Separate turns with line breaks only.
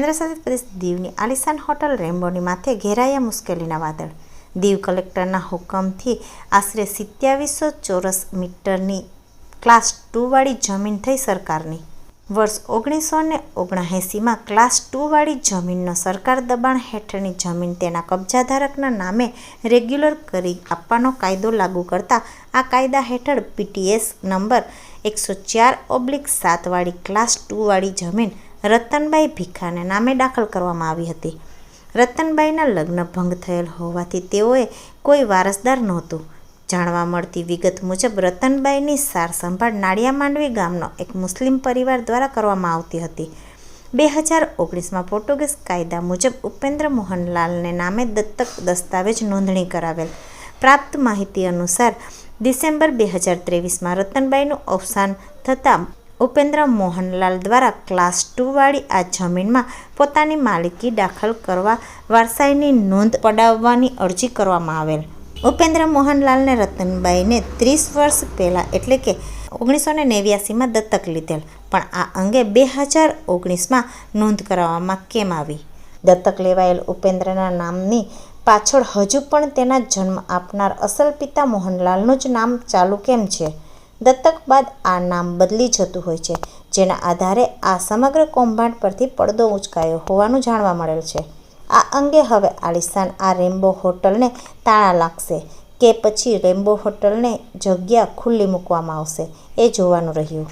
કેન્દ્રશાસિત પ્રદેશ દીવની આલિશાન હોટલ રેમ્બોની માથે ઘેરાયા મુશ્કેલીના વાદળ. દીવ કલેક્ટરના હુકમથી આશરે સિત્યાવીસો ચોરસ મીટરની ક્લાસ ટુવાળી જમીન થઈ સરકારની. વર્ષ ઓગણીસો ને ઓગણએંસીમાં ક્લાસ ટુવાળી જમીનનો સરકાર દબાણ હેઠળની જમીન તેના કબજાધારકના નામે રેગ્યુલર કરી આપવાનો કાયદો લાગુ કરતા આ કાયદા હેઠળ પીટીએસ નંબર એકસો ચાર ઓબ્લિક સાતવાળી ક્લાસ ટુવાળી જમીન રતનબાઈ ભીખાને નામે દાખલ કરવામાં આવી હતી. રતનબાઈના લગ્ન ભંગ થયેલ હોવાથી તેઓએ કોઈ વારસદાર નહોતું. જાણવા મળતી વિગત મુજબ રતનબાઈની સાર સંભાળ નાળિયા માંડવી ગામનો એક મુસ્લિમ પરિવાર દ્વારા કરવામાં આવતી હતી. બે હજાર ઓગણીસમાં પોર્ટુગીઝ કાયદા મુજબ ઉપેન્દ્ર મોહનલાલને નામે દત્તક દસ્તાવેજ નોંધણી કરાવેલ. પ્રાપ્ત માહિતી અનુસાર ડિસેમ્બર બે હજાર ત્રેવીસમાં રતનબાઈનું અવસાન થતાં ઉપેન્દ્ર મોહનલાલ દ્વારા ક્લાસ ટુવાળી આ જમીનમાં પોતાની માલિકી દાખલ કરવા વારસાઈની નોંધ પડાવવાની અરજી કરવામાં આવેલ. ઉપેન્દ્ર મોહનલાલને રતનબાઈને ત્રીસ વર્ષ પહેલાં એટલે કે ઓગણીસો ને નેવ્યાસીમાં દત્તક લીધેલ, પણ આ અંગે બે હજાર ઓગણીસમાં નોંધ કરાવવામાં કેમ આવી? દત્તક લેવાયેલ ઉપેન્દ્રના નામની પાછળ હજુ પણ તેના જન્મ આપનાર અસલ પિતા મોહનલાલનું જ નામ ચાલુ કેમ છે? દત્તક બાદ આ નામ બદલી જતું હોય છે, જેના આધારે આ સમગ્ર કૌભાંડ પરથી પડદો ઉંચકાયો હોવાનું જાણવા મળેલ છે. આ અંગે હવે આલિશાન આ રેમ્બો હોટલને તાળા લાગશે કે પછી રેમ્બો હોટલને જગ્યા ખુલ્લી મૂકવામાં આવશે, એ જોવાનું રહ્યું.